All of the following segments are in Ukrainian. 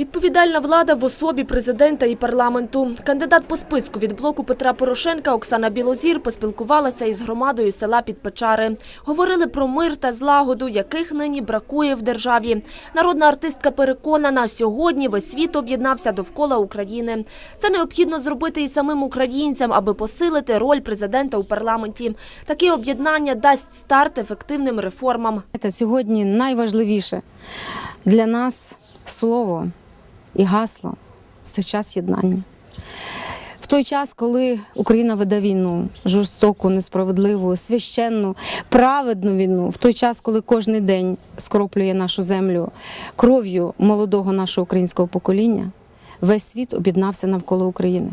Відповідальна влада в особі президента і парламенту. Кандидат по списку від блоку Петра Порошенка Оксана Білозір поспілкувалася із громадою села Підпечари. Говорили про мир та злагоду, яких нині бракує в державі. Народна артистка переконана, сьогодні весь світ об'єднався довкола України. Це необхідно зробити і самим українцям, аби посилити роль президента у парламенті. Таке об'єднання дасть старт ефективним реформам. Знаєте, Сьогодні найважливіше для нас слово і гасло це час єднання. В той час, коли Україна веде війну, жорстоку, несправедливу, священну, праведну війну, в той час, коли кожен день скроплює нашу землю кров'ю молодого нашого українського покоління, весь світ об'єднався навколо України.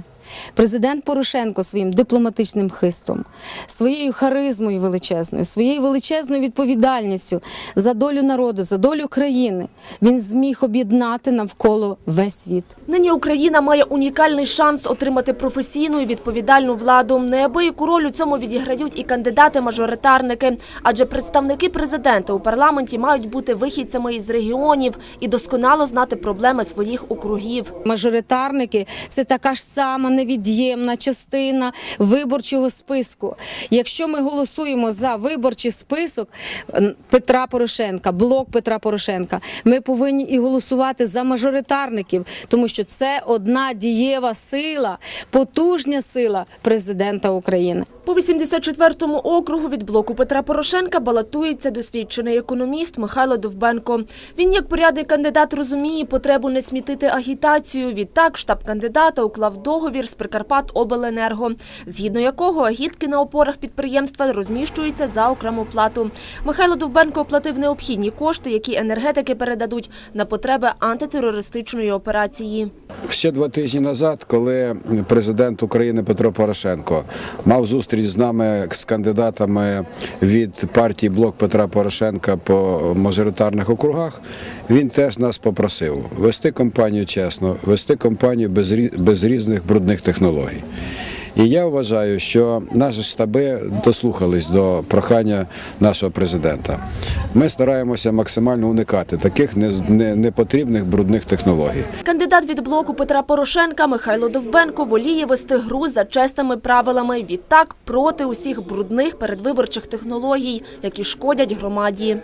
Президент Порошенко своїм дипломатичним хистом, своєю харизмою величезною, своєю величезною відповідальністю за долю народу, за долю країни, він зміг об'єднати навколо весь світ. Нині Україна має унікальний шанс отримати професійну і відповідальну владу. Неабияку роль у цьому відіграють і кандидати-мажоритарники, адже представники президента у парламенті мають бути вихідцями із регіонів і досконало знати проблеми своїх округів. Мажоритарники це така ж сама невід'ємна частина виборчого списку. Якщо ми голосуємо за виборчий список Петра Порошенка, блок Петра Порошенка, ми повинні і голосувати за мажоритарників, тому що це одна дієва сила, потужня сила президента України. По 84-му округу від блоку Петра Порошенка балотується досвідчений економіст Михайло Довбенко. Він як порядний кандидат розуміє потребу не смітити агітацію. Відтак штаб кандидата уклав договір з Прикарпат-Обленерго, згідно якого агітки на опорах підприємства розміщуються за окрему плату. Михайло Довбенко оплатив необхідні кошти, які енергетики передадуть на потреби антитерористичної операції. Ще два тижні назад, коли президент України Петро Порошенко мав зустріч з нами з кандидатами від партії Блок Петра Порошенка по мажоритарних округах, він теж нас попросив вести компанію чесно, вести компанію без різних брудних технологій. І я вважаю, що наші штаби дослухались до прохання нашого президента. Ми стараємося максимально уникати таких не- не- непотрібних брудних технологій. Кандидат від блоку Петра Порошенка Михайло Довбенко воліє вести гру за чесними правилами. Відтак проти усіх брудних передвиборчих технологій, які шкодять громаді.